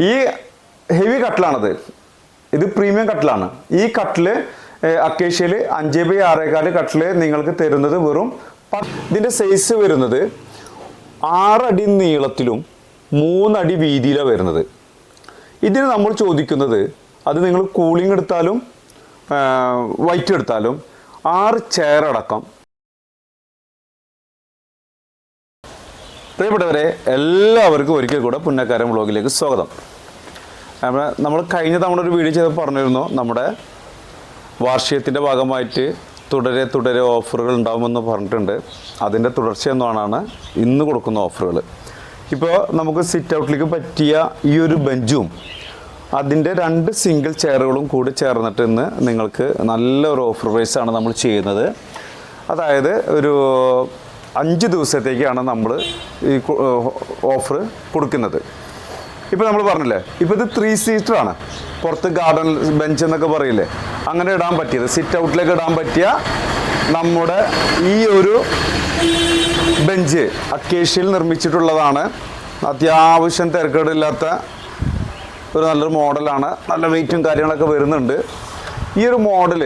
ഈ ഹെവി കട്ടിലാണത് ഇത് പ്രീമിയം കട്ടിലാണ് ഈ കട്ടിൽ അക്കേഷ്യയിൽ അഞ്ച് ബൈ ആറേകാൽ കട്ടിൽ നിങ്ങൾക്ക് തരുന്നത് വെറും ഇതിന്റെ സൈസ് വരുന്നത് ആറടി നീളത്തിലും മൂന്നടി വീതിയിലാണ് വരുന്നത്. ഇതിന് നമ്മൾ ചോദിക്കുന്നത് അത് നിങ്ങൾ കൂളിംഗ് എടുത്താലും വൈറ്റ് എടുത്താലും ആറ് ചെയർ അടക്കം പ്രിയപ്പെട്ടവരെ എല്ലാവർക്കും ഒരിക്കൽ കൂടെ പുന്നക്കാരൻ വ്ളോഗിലേക്ക് സ്വാഗതം. നമ്മൾ കഴിഞ്ഞ തവണ ഒരു വീഡിയോ ചെയ്ത് പറഞ്ഞിരുന്നു നമ്മുടെ വാർഷികത്തിന്റെ ഭാഗമായിട്ട് തുടരെ തുടരെ ഓഫറുകൾ ഉണ്ടാകുമെന്ന് പറഞ്ഞിട്ടുണ്ട്. അതിന്റെ തുടർച്ചയെന്നാണ് ഇന്ന് കൊടുക്കുന്ന ഓഫറുകൾ ഇപ്പോൾ നമുക്ക് സിറ്റ് ഔട്ടിലേക്ക് പറ്റിയ ഈ ഒരു ബെഞ്ചും അതിന്റെ രണ്ട് സിംഗിൾ ചെയറുകളും കൂടി ചേർന്നിട്ട് ഇന്ന് നിങ്ങൾക്ക് നല്ലൊരു ഓഫർ പ്രൈസാണ് നമ്മൾ ചെയ്യുന്നത്. അതായത് ഒരു അഞ്ച് ദിവസത്തേക്കാണ് നമ്മൾ ഈ ഓഫർ കൊടുക്കുന്നത്. ഇപ്പോൾ നമ്മൾ പറഞ്ഞില്ലേ ഇപ്പോൾ ഇത് ത്രീ സീറ്റർ ആണ്. പുറത്ത് ഗാർഡൻ ബെഞ്ച് എന്നൊക്കെ പറയില്ലേ അങ്ങനെ ഇടാൻ പറ്റിയത്. സിറ്റ് ഔട്ടിലേക്ക് ഇടാൻ പറ്റിയ നമ്മുടെ ഈ ഒരു ബെഞ്ച് അക്കേഷ്യയിൽ നിർമ്മിച്ചിട്ടുള്ളതാണ്. അത്യാവശ്യം തിരക്കേടില്ലാത്ത ഒരു നല്ലൊരു മോഡലാണ് നല്ല വെയിറ്റും കാര്യങ്ങളൊക്കെ വരുന്നുണ്ട്. ഈ ഒരു മോഡൽ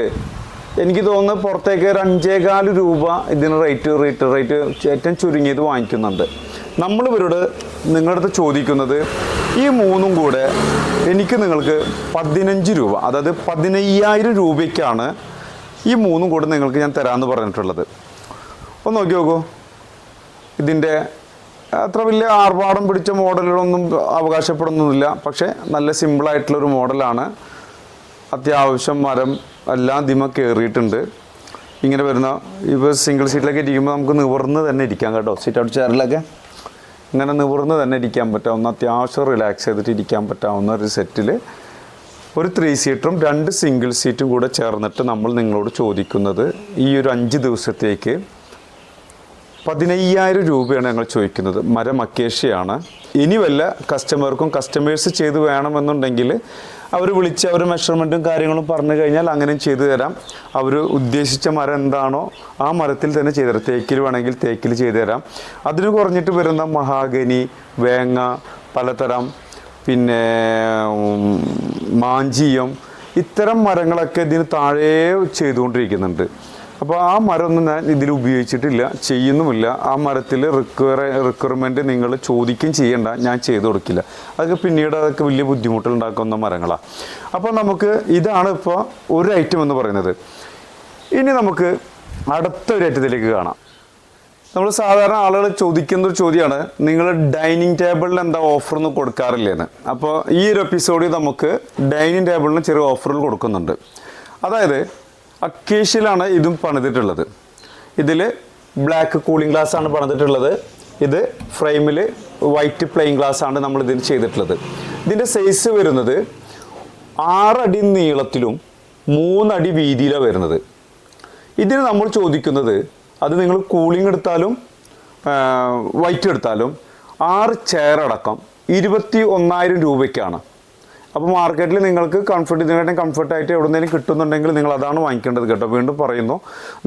എനിക്ക് തോന്നുന്നു പുറത്തേക്ക് ഒരു അഞ്ചേകാൽ രൂപ ഇതിന് റേറ്റ് റേറ്റ് റേറ്റ് ഏറ്റവും ചുരുങ്ങിയത് വാങ്ങിക്കുന്നുണ്ട്. നമ്മൾ ഇവരോട് നിങ്ങളുടെ അടുത്ത് ചോദിക്കുന്നത് ഈ മൂന്നും കൂടെ എനിക്ക് നിങ്ങൾക്ക് പതിനഞ്ച് രൂപ അതായത് പതിനയ്യായിരം രൂപയ്ക്കാണ് ഈ മൂന്നും കൂടെ നിങ്ങൾക്ക് ഞാൻ തരാമെന്ന് പറഞ്ഞിട്ടുള്ളത്. ഒന്ന് നോക്കി നോക്കൂ. ഇതിന്റെ അത്ര വലിയ ആർഭാടം പിടിച്ച മോഡലുകളൊന്നും അവകാശപ്പെടുന്നൊന്നുമില്ല പക്ഷേ നല്ല സിമ്പിളായിട്ടുള്ളൊരു മോഡലാണ്. അത്യാവശ്യം മരം എല്ലാം ദിമ കയറിയിട്ടുണ്ട്. ഇങ്ങനെ വരുന്ന ഇപ്പോൾ സിംഗിൾ സീറ്റിലൊക്കെ ഇരിക്കുമ്പോൾ നമുക്ക് നിവർന്ന് തന്നെ ഇരിക്കാം കേട്ടോ സീറ്റ് ഔട്ട് ചെയറിലൊക്കെ ഇങ്ങനെ നിവർന്ന് തന്നെ ഇരിക്കാൻ പറ്റാവുന്ന അത്യാവശ്യം റിലാക്സ് ചെയ്തിട്ട് ഇരിക്കാൻ പറ്റാവുന്ന ഒരു സെറ്റിൽ ഒരു ത്രീ സീറ്ററും രണ്ട് സിംഗിൾ സീറ്റും കൂടെ ചേർന്നിട്ട് നമ്മൾ നിങ്ങളോട് ചോദിക്കുന്നത് ഈ ഒരു അഞ്ച് ദിവസത്തേക്ക് പതിനയ്യായിരം രൂപയാണ് ഞങ്ങൾ ചോദിക്കുന്നത് മരം അക്കേഷയാണ് ഇനി വല്ല കസ്റ്റമർക്കും കസ്റ്റമേഴ്സ് ചെയ്ത് വേണമെന്നുണ്ടെങ്കിൽ അവർ വിളിച്ച് അവർ മെഷർമെന്റും കാര്യങ്ങളും പറഞ്ഞു കഴിഞ്ഞാൽ അങ്ങനെ ചെയ്തു തരാം. അവർ ഉദ്ദേശിച്ച മരം എന്താണോ ആ മരത്തിൽ തന്നെ ചെയ്തു തരാം. തേക്കിൽ വേണമെങ്കിൽ തേക്കിൽ ചെയ്തു തരാം. അതിന് കുറഞ്ഞിട്ട് വരുന്ന മഹാഗനി വേങ്ങ പലതരം പിന്നെ മാഞ്ചിയം ഇത്തരം മരങ്ങളൊക്കെ ഇതിന് താഴെ ചെയ്തുകൊണ്ടിരിക്കുന്നുണ്ട്. അപ്പോൾ ആ മരമൊന്നും ഞാൻ ഇതിൽ ഉപയോഗിച്ചിട്ടില്ല ചെയ്യുന്നുമില്ല. ആ മരത്തിൽ റിക്വയർ റിക്വയർമെന്റ് നിങ്ങൾ ചോദിക്കുകയും ചെയ്യണ്ട ഞാൻ ചെയ്തു കൊടുക്കില്ല. അതൊക്കെ പിന്നീട് അതൊക്കെ വലിയ ബുദ്ധിമുട്ടുണ്ടാക്കുന്ന മരങ്ങളാണ് അപ്പോൾ നമുക്ക് ഇതാണ് ഇപ്പോൾ ഒരു ഐറ്റം എന്ന് പറയുന്നത്. ഇനി നമുക്ക് അടുത്ത ഒരു ഐറ്റത്തിലേക്ക് കാണാം. നമ്മൾ സാധാരണ ആളുകൾ ചോദിക്കുന്ന ഒരു ചോദ്യമാണ് നിങ്ങൾ ഡൈനിങ് ടേബിളിൽ എന്താ ഓഫർ ഒന്നും കൊടുക്കാറില്ലേന്ന്? അപ്പോൾ ഈ ഒരു എപ്പിസോഡിൽ നമുക്ക് ഡൈനിങ് ടേബിളിന് ചെറിയ ഓഫറുകൾ കൊടുക്കുന്നുണ്ട്. അതായത് അക്കേഷ്യയിലാണ് ഇതും പണിതിട്ടുള്ളത്. ഇതിൽ ബ്ലാക്ക് കൂളിംഗ് ഗ്ലാസ് ആണ് പണിതിട്ടുള്ളത്. ഇത് ഫ്രെയിമിൽ വൈറ്റ് പ്ലെയിൻ ഗ്ലാസ് ആണ് നമ്മൾ ഇതിന് ചെയ്തിട്ടുള്ളത്. ഇതിന്റെ സൈസ് വരുന്നത് ആറടി നീളത്തിലും മൂന്നടി വീതിയിലാണ് വരുന്നത്. ഇതിന് നമ്മൾ ചോദിക്കുന്നത് അത് നിങ്ങൾ കൂളിംഗ് എടുത്താലും വൈറ്റ് എടുത്താലും ആറ് ചെയർ അടക്കം ഇരുപത്തി ഒന്നായിരം രൂപയ്ക്കാണ്. അപ്പോൾ മാർക്കറ്റിൽ നിങ്ങൾക്ക് കംഫർട്ട് ഇതിനെക്കാട്ടും കംഫർട്ടായിട്ട് എവിടെന്നെങ്കിലും കിട്ടുന്നുണ്ടെങ്കിൽ നിങ്ങൾ അതാണ് വാങ്ങിക്കേണ്ടത് കേട്ടോ. വീണ്ടും പറയുന്നു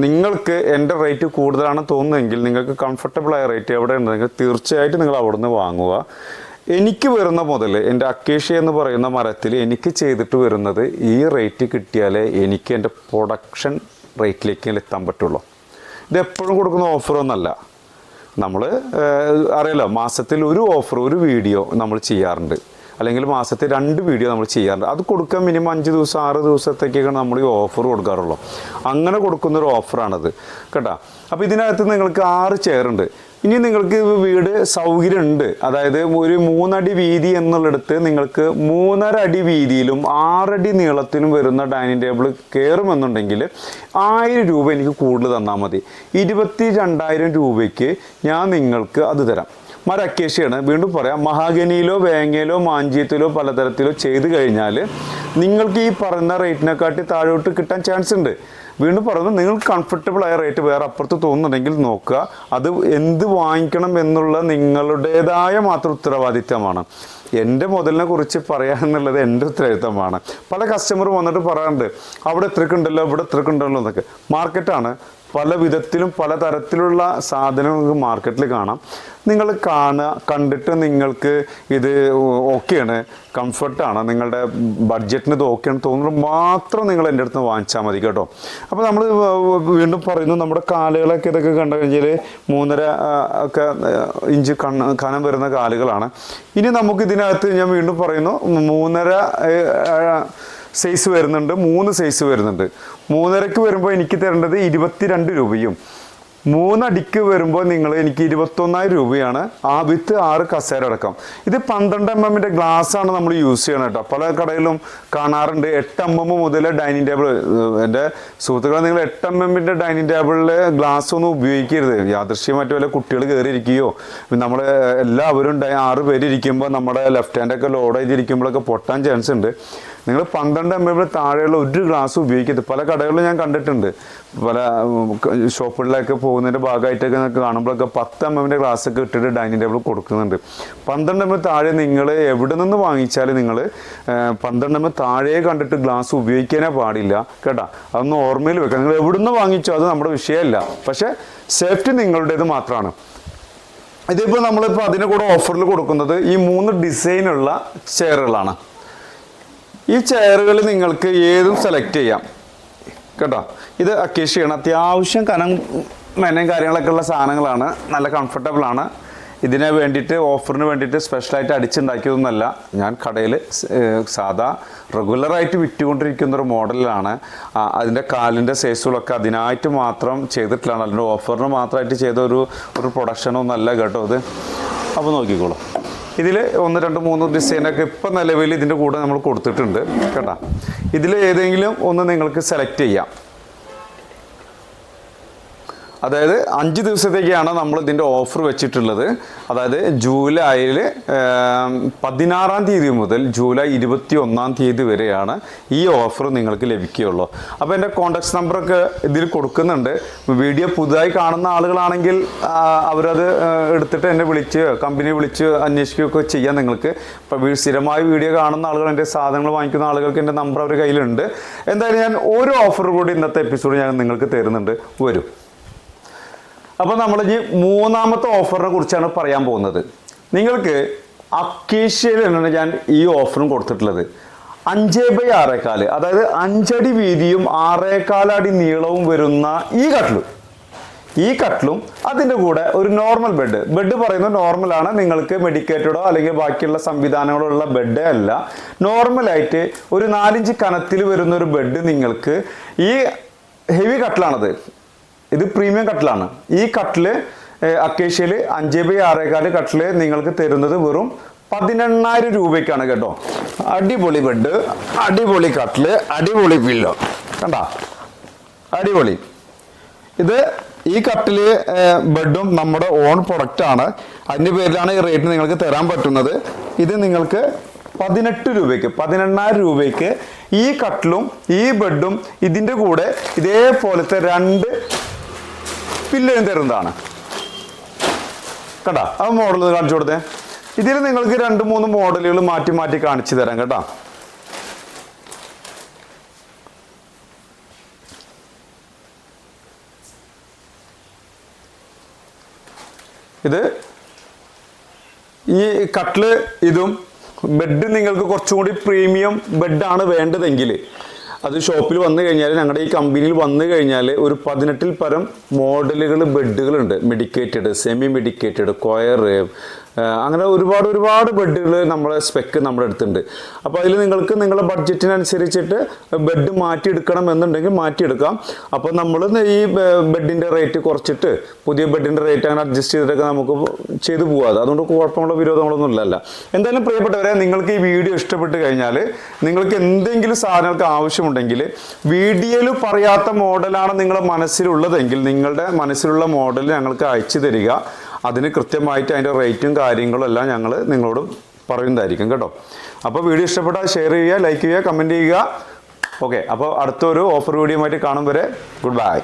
നിങ്ങൾക്ക് എന്റെ റേറ്റ് കൂടുതലാണ് തോന്നുന്നതെങ്കിൽ നിങ്ങൾക്ക് കംഫർട്ടബിളായ റേറ്റ് എവിടെ ഉണ്ടെങ്കിൽ തീർച്ചയായിട്ടും നിങ്ങൾ അവിടുന്ന് വാങ്ങുക. എനിക്ക് വരുന്ന മുതൽ എന്റെ അക്കേഷ്യ എന്ന് പറയുന്ന മരത്തിൽ എനിക്ക് ചെയ്തിട്ട് വരുന്നത് ഈ റേറ്റ് കിട്ടിയാലേ എനിക്ക് എന്റെ പ്രൊഡക്ഷൻ റേറ്റിലേക്ക് എത്താൻ പറ്റുള്ളൂ. ഇത് എപ്പോഴും കൊടുക്കുന്ന ഓഫറൊന്നല്ല നമ്മൾ അറിയാലോ മാസത്തിൽ ഒരു ഓഫർ ഒരു വീഡിയോ നമ്മൾ ചെയ്യാറുണ്ട്. അല്ലെങ്കിൽ മാസത്തിൽ രണ്ട് വീഡിയോ നമ്മൾ ചെയ്യാറുണ്ട്. അത് കൊടുക്കാൻ മിനിമം അഞ്ച് ദിവസം ആറ് ദിവസത്തേക്കാണ് നമ്മൾ ഈ ഓഫർ കൊടുക്കാറുള്ളൂ. അങ്ങനെ കൊടുക്കുന്ന ഒരു ഓഫറാണത് കേട്ടോ? അപ്പോൾ ഇതിനകത്ത് നിങ്ങൾക്ക് ആറ് ചെയറുണ്ട് ഇനി നിങ്ങൾക്ക് വീട് സൗകര്യമുണ്ട്. അതായത് ഒരു മൂന്നടി വീതി എന്നുള്ളിടത്ത് നിങ്ങൾക്ക് മൂന്നര അടി വീതിയിലും ആറടി നീളത്തിലും വരുന്ന ഡൈനിങ് ടേബിൾ കയറുമെന്നുണ്ടെങ്കിൽ ആയിരം രൂപ എനിക്ക് കൂടുതൽ തന്നാൽ മതി. ഇരുപത്തി രണ്ടായിരം രൂപയ്ക്ക് ഞാൻ നിങ്ങൾക്ക് അത് തരാം. മര വീണ്ടും പറയാം മഹാഗനിയിലോ വേങ്ങയിലോ മാഞ്ചിയത്തിലോ പലതരത്തിലോ ചെയ്ത് കഴിഞ്ഞാൽ നിങ്ങൾക്ക് ഈ പറയുന്ന റേറ്റിനെക്കാട്ടി താഴോട്ട് കിട്ടാൻ ചാൻസ് ഉണ്ട്. വീണ്ടും പറയുന്നത് നിങ്ങൾക്ക് കംഫർട്ടബിൾ ആയ റേറ്റ് വേറെ അപ്പുറത്ത് തോന്നുന്നുണ്ടെങ്കിൽ നോക്കുക. അത് എന്ത് വാങ്ങിക്കണം എന്നുള്ള നിങ്ങളുടേതായ മാത്രം ഉത്തരവാദിത്തമാണ് എന്റെ മുതലിനെ കുറിച്ച് പറയാമെന്നുള്ളത് എന്റെ ഉത്തരവാദിത്തമാണ് പല കസ്റ്റമർ വന്നിട്ട് പറയാറുണ്ട് അവിടെ എത്രക്കുണ്ടല്ലോ ഇവിടെ എത്രക്കുണ്ടല്ലോ എന്നൊക്കെ. മാർക്കറ്റാണ് പല വിധത്തിലും പല തരത്തിലുള്ള സാധനങ്ങൾ മാർക്കറ്റിൽ കാണാം. നിങ്ങൾ കാണുക കണ്ടിട്ട് നിങ്ങൾക്ക് ഇത് ഓക്കെയാണ് കംഫർട്ടാണ് നിങ്ങളുടെ ബഡ്ജറ്റിന് ഇത് ഓക്കെയാണ് തോന്നുന്നത് മാത്രം നിങ്ങൾ എന്റെ അടുത്ത് വാങ്ങിച്ചാൽ മതി കേട്ടോ. അപ്പോൾ നമ്മൾ വീണ്ടും പറയുന്നു നമ്മുടെ കാലുകളൊക്കെ ഇതൊക്കെ കണ്ടു കഴിഞ്ഞാൽ മൂന്നര ഒക്കെ ഇഞ്ച് കണ്ണ് കനം വരുന്ന കാലുകളാണ്. ഇനി നമുക്ക് ഇതിനകത്ത് ഞാൻ വീണ്ടും പറയുന്നു മൂന്നര സൈസ് വരുന്നുണ്ട് മൂന്ന് സൈസ് വരുന്നുണ്ട്. മൂന്നരക്ക് വരുമ്പോൾ എനിക്ക് തരേണ്ടത് ഇരുപത്തിരണ്ട് രൂപയും. മൂന്നടിക്ക് വരുമ്പോൾ നിങ്ങൾ എനിക്ക് ഇരുപത്തൊന്നായിരം രൂപയാണ്. ആ വിത്ത് ആറ് കസേര അടക്കം. ഇത് പന്ത്രണ്ട് എം എമ്മിന്റെ ഗ്ലാസ്സാണ് നമ്മൾ യൂസ് ചെയ്യണം കേട്ടോ. പല കടയിലും കാണാറുണ്ട്. എട്ട് എം എം മുതൽ ഡൈനിങ് ടേബിൾ എന്റെ സുഹൃത്തുക്കളെ നിങ്ങൾ എട്ട് എം എമ്മിന്റെ ഡൈനിങ് ടേബിളിൽ ഗ്ലാസ് ഒന്നും ഉപയോഗിക്കരുത്. യാദൃശ്യമായിട്ട് വല്ല കുട്ടികൾ കയറിയിരിക്കുകയോ നമ്മൾ എല്ലാവരും ആറ് പേര് ഇരിക്കുമ്പോൾ നമ്മുടെ ലെഫ്റ്റ് ഹാൻഡൊക്കെ ലോഡ് ചെയ്തിരിക്കുമ്പോഴൊക്കെ പൊട്ടാൻ ചാൻസ് ഉണ്ട്. നിങ്ങൾ പന്ത്രണ്ട് എം എമ്മിൽ താഴെയുള്ള ഒരു ഗ്ലാസ് ഉപയോഗിക്കരുത്. പല കടകളിലും ഞാൻ കണ്ടിട്ടുണ്ട്. പല ഷോപ്പുകളിലൊക്കെ പോകുന്നതിന്റെ ഭാഗമായിട്ടൊക്കെ നിങ്ങൾക്ക് കാണുമ്പോഴൊക്കെ പത്ത് എം എമ്മിന്റെ ഒക്കെ ഇട്ടിട്ട് ഡൈനിങ് ടേബിൾ കൊടുക്കുന്നുണ്ട്. പന്ത്രണ്ട് എം താഴെ നിങ്ങൾ എവിടെ നിന്ന് വാങ്ങിച്ചാലും നിങ്ങൾ പന്ത്രണ്ട് എം താഴെ കണ്ടിട്ട് ഗ്ലാസ് ഉപയോഗിക്കാനേ പാടില്ല. കേട്ടോ? അതൊന്ന് ഓർമ്മയിൽ വെക്കാം നിങ്ങൾ എവിടെ നിന്ന് വാങ്ങിച്ചോ അത് നമ്മുടെ വിഷയമല്ല. പക്ഷേ സേഫ്റ്റി നിങ്ങളുടേത് മാത്രമാണ്. ഇതിപ്പോൾ നമ്മളിപ്പോൾ അതിനെ കൂടെ ഓഫറിൽ കൊടുക്കുന്നത് ഈ മൂന്ന് ഡിസൈനുള്ള ചെയറുകളാണ് ഈ ചെയറുകൾ നിങ്ങൾക്ക് ഏതും സെലക്ട് ചെയ്യാം. കേട്ടോ? ഇത് അക്കേഷ്യയാണ് അത്യാവശ്യം കനം മെനയും കാര്യങ്ങളൊക്കെ ഉള്ള സാധനങ്ങളാണ്. നല്ല കംഫർട്ടബിൾ ആണ്. ഇതിനെ വേണ്ടിയിട്ട് ഓഫറിന് വേണ്ടിയിട്ട് സ്പെഷ്യലായിട്ട് അടിച്ചുണ്ടാക്കിയതൊന്നുമല്ല. ഞാൻ കടയിൽ സാധാ റെഗുലറായിട്ട് വിറ്റുകൊണ്ടിരിക്കുന്ന ഒരു മോഡലാണ് ആ, അതിന്റെ കാലിന്റെ സൈസുകളൊക്കെ അതിനായിട്ട് മാത്രം ചെയ്തിട്ടില്ലാണ് അതിന്റെ ഓഫറിന് മാത്രമായിട്ട് ചെയ്ത ഒരു ഒരു പ്രൊഡക്ഷനൊന്നല്ല കേട്ടോ അത് അപ്പോൾ നോക്കിക്കോളൂ. ഇതിൽ ഒന്ന് രണ്ട് മൂന്ന് ഡിസൈനൊക്കെ ഇപ്പം നിലവിൽ ഇതിന്റെ കൂടെ നമ്മൾ കൊടുത്തിട്ടുണ്ട്. കേട്ടോ. ഇതിൽ ഏതെങ്കിലും ഒന്ന് നിങ്ങൾക്ക് സെലക്ട് ചെയ്യാം. അതായത് അഞ്ച് ദിവസത്തേക്കാണ് നമ്മൾ ഇതിന്റെ ഓഫർ വെച്ചിട്ടുള്ളത്. അതായത് ജൂലൈയിൽ പതിനാറാം തീയതി മുതൽ ജൂലൈ ഇരുപത്തി ഒന്നാം തീയതി വരെയാണ് ഈ ഓഫർ നിങ്ങൾക്ക് ലഭിക്കുകയുള്ളൂ. അപ്പോൾ എന്റെ കോൺടാക്ട് നമ്പറൊക്കെ ഇതിൽ കൊടുക്കുന്നുണ്ട്. വീഡിയോ പുതുതായി കാണുന്ന ആളുകളാണെങ്കിൽ അവരത് എടുത്തിട്ട് എന്നെ വിളിച്ച് കമ്പനി വിളിച്ച് അന്വേഷിക്കുകയൊക്കെ ചെയ്യാം നിങ്ങൾക്ക്. ഇപ്പോൾ സ്ഥിരമായി വീഡിയോ കാണുന്ന ആളുകൾ എന്റെ സാധനങ്ങൾ വാങ്ങിക്കുന്ന ആളുകൾക്ക് എന്റെ നമ്പർ അവരുടെ കയ്യിലുണ്ട്. എന്തായാലും ഞാൻ ഒരു ഓഫർ കൂടി ഇന്നത്തെ എപ്പിസോഡ് ഞാൻ നിങ്ങൾക്ക് തരുന്നുണ്ട്. വരും. അപ്പോൾ നമ്മൾ ഇനി മൂന്നാമത്തെ ഓഫറിനെ കുറിച്ചാണ് പറയാൻ പോകുന്നത്. നിങ്ങൾക്ക് അക്കേഷ്യയിലാണ് ഞാൻ ഈ ഓഫറും കൊടുത്തിട്ടുള്ളത്. അഞ്ചേ ബൈ ആറേക്കാൽ അതായത് അഞ്ചടി വീതിയും ആറേക്കാലടി നീളവും വരുന്ന ഈ കട്ടിലും. ഈ കട്ടിലും അതിന്റെ കൂടെ ഒരു നോർമൽ ബെഡ് ബെഡ് പറയുന്നത് നോർമലാണ് നിങ്ങൾക്ക് മെഡിക്കേറ്റഡോ അല്ലെങ്കിൽ ബാക്കിയുള്ള സംവിധാനങ്ങളോ ഉള്ള ബെഡ് അല്ല നോർമലായിട്ട് ഒരു നാലിഞ്ച് കനത്തിൽ വരുന്ന ഒരു ബെഡ് നിങ്ങൾക്ക് ഈ ഹെവി കട്ടിലാണത്. ഇത് പ്രീമിയം കട്ടിലാണ്. ഈ കട്ടിൽ അക്കേഷ്യയിൽ അഞ്ച് ബൈ ആറേകാൽ കട്ടിൽ നിങ്ങൾക്ക് തരുന്നത് വെറും പതിനെണ്ണായിരം രൂപയ്ക്കാണ് കേട്ടോ. അടിപൊളി ബെഡ് അടിപൊളി കട്ടിൽ അടിപൊളി പില്ലോ കണ്ട? അടിപൊളി. ഇത് ഈ കട്ടിൽ ബെഡും നമ്മുടെ ഓൺ പ്രൊഡക്റ്റ് ആണ്. അതിന്റെ പേരിലാണ് ഈ റേറ്റ് നിങ്ങൾക്ക് തരാൻ പറ്റുന്നത്. ഇത് നിങ്ങൾക്ക് പതിനെട്ട് രൂപയ്ക്ക് പതിനെണ്ണായിരം രൂപയ്ക്ക് ഈ കട്ടിലും ഈ ബെഡും ഇതിന്റെ കൂടെ ഇതേപോലത്തെ രണ്ട് പില്ലും തരുന്നതാണ് കേട്ടോ ആ മോഡൽ കാണിച്ചു കൊടുത്തേ. ഇതിൽ നിങ്ങൾക്ക് രണ്ട് മൂന്ന് മോഡലുകൾ മാറ്റി മാറ്റി കാണിച്ചു തരാം കേട്ടോ. ഇത് ഈ കട്ടിൽ ഇതും ബെഡ് നിങ്ങൾക്ക് കുറച്ചുകൂടി പ്രീമിയം ബെഡാണ് വേണ്ടതെങ്കിൽ അത് ഷോപ്പിൽ വന്നു കഴിഞ്ഞാൽ ഞങ്ങളുടെ ഈ കമ്പനിയിൽ വന്നു കഴിഞ്ഞാൽ ഒരു പതിനെട്ടിൽ പരം മോഡലുകൾ ബെഡുകളുണ്ട്. മെഡിക്കേറ്റഡ് സെമി മെഡിക്കേറ്റഡ് കൊയർ അങ്ങനെ ഒരുപാട് ഒരുപാട് ബെഡുകൾ നമ്മളെ സ്പെക്ക് നമ്മുടെ അടുത്തുണ്ട്. അപ്പോൾ അതിൽ നിങ്ങൾക്ക് നിങ്ങളുടെ ബഡ്ജറ്റിനനുസരിച്ചിട്ട് ബെഡ് മാറ്റിയെടുക്കണം എന്നുണ്ടെങ്കിൽ മാറ്റിയെടുക്കാം. അപ്പോൾ നമ്മൾ ഈ ബെഡിന്റെ റേറ്റ് കുറച്ചിട്ട് പുതിയ ബെഡിന്റെ റേറ്റ് അങ്ങനെ അഡ്ജസ്റ്റ് ചെയ്തിട്ടൊക്കെ നമുക്ക് ചെയ്തു പോകാതെ അതുകൊണ്ട് കുഴപ്പമുള്ള വിരോധങ്ങളൊന്നും ഇല്ലല്ല. എന്തായാലും പ്രിയപ്പെട്ടവരെ നിങ്ങൾക്ക് ഈ വീഡിയോ ഇഷ്ടപ്പെട്ട് കഴിഞ്ഞാൽ നിങ്ങൾക്ക് എന്തെങ്കിലും സാധനങ്ങൾക്ക് ആവശ്യമുണ്ടെങ്കിൽ വീഡിയോയിൽ പറയാത്ത മോഡലാണ് നിങ്ങളുടെ മനസ്സിലുള്ളതെങ്കിൽ നിങ്ങളുടെ മനസ്സിലുള്ള മോഡൽ ഞങ്ങൾക്ക് അയച്ചു തരിക. അതിന് കൃത്യമായിട്ട് അതിന്റെ റേറ്റും കാര്യങ്ങളും എല്ലാം ഞങ്ങൾ നിങ്ങളോട് പറയുന്നതായിരിക്കും കേട്ടോ. അപ്പോൾ വീഡിയോ ഇഷ്ടപ്പെട്ടാൽ ഷെയർ ചെയ്യുക ലൈക്ക് ചെയ്യുക കമന്റ് ചെയ്യുക. ഓക്കെ അപ്പോൾ അടുത്തൊരു ഓഫർ വീഡിയോ ആയിട്ട് കാണും വരെ. Good bye.